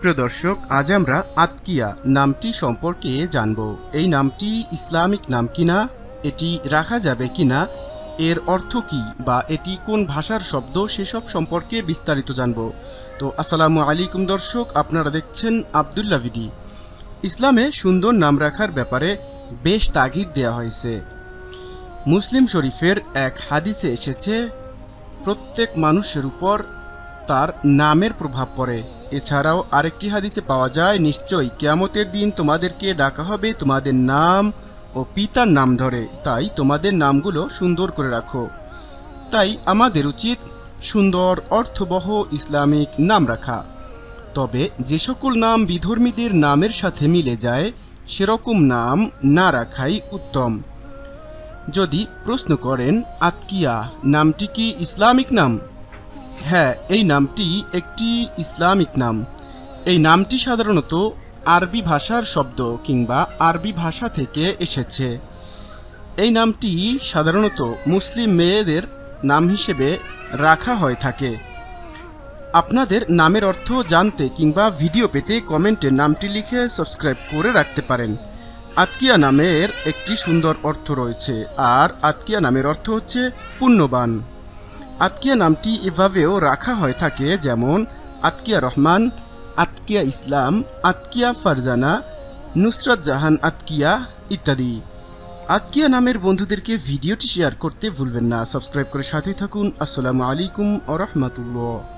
প্রিয় দর্শক, আজ আমরা আতকিয়া নামটি সম্পর্কে জানব। এই নামটি ইসলামিক নাম কিনা, এটি রাখা যাবে কিনা, এর অর্থ কি বা এটি কোন ভাষার শব্দ সেসব সম্পর্কে বিস্তারিত জানব। তো আসসালামু আলাইকুম দর্শক, আপনারা দেখছেন আবদুল্লা ভিডি। ইসলামে সুন্দর নাম রাখার ব্যাপারে বেশ তাগিদ দেওয়া হয়েছে। মুসলিম শরীফের এক হাদিসে এসেছে, প্রত্যেক মানুষের উপর তার নামের প্রভাব পড়ে। এছাড়াও আরেকটি হাদিসে পাওয়া যায়, নিশ্চয়ই কেয়ামতের দিন তোমাদেরকে ডাকা হবে, তোমাদের নাম ও পিতার নাম ধরে। তাই তোমাদের নামগুলো সুন্দর করে রাখো। তাই আমাদের উচিত সুন্দর, অর্থবহ, ইসলামিক নাম রাখা। তবে যে সকল নাম বিধর্মীদের নামের সাথে মিলে যায়, সেরকম নাম না রাখাই উত্তম। যদি প্রশ্ন করেন, আতকিয়া নামটি কি ইসলামিক নাম? হ্যাঁ এই নামটি একটি ইসলামিক নাম। এই নামটি সাধারণত আরবি ভাষার শব্দ কিংবা আরবি ভাষা থেকে এসেছে। এই নামটি সাধারণত মুসলিম মেয়েদের নাম হিসেবে রাখা হয়ে থাকে। আপনাদের নামের অর্থ জানতে কিংবা ভিডিও পেতে কমেন্টে নামটি লিখে সাবস্ক্রাইব করে রাখতে পারেন। আতকিয়া নামের একটি সুন্দর অর্থ রয়েছে, আর আতকিয়া নামের অর্থ হচ্ছে পুণ্যবান। আতকিয়া নামটি এভাবেও রাখা হয়ে থাকে যেমন, আতকিয়া রহমান, আতকিয়া ইসলাম, আতকিয়া ফারজানা, নুসরাত জাহান আতকিয়া ইত্যাদি। আতকিয়া নামের বন্ধুদেরকে ভিডিওটি শেয়ার করতে ভুলবেন না। সাবস্ক্রাইব করে সাথে থাকুন। আসসালামু আলাইকুম আ রহমতুল্লাহ।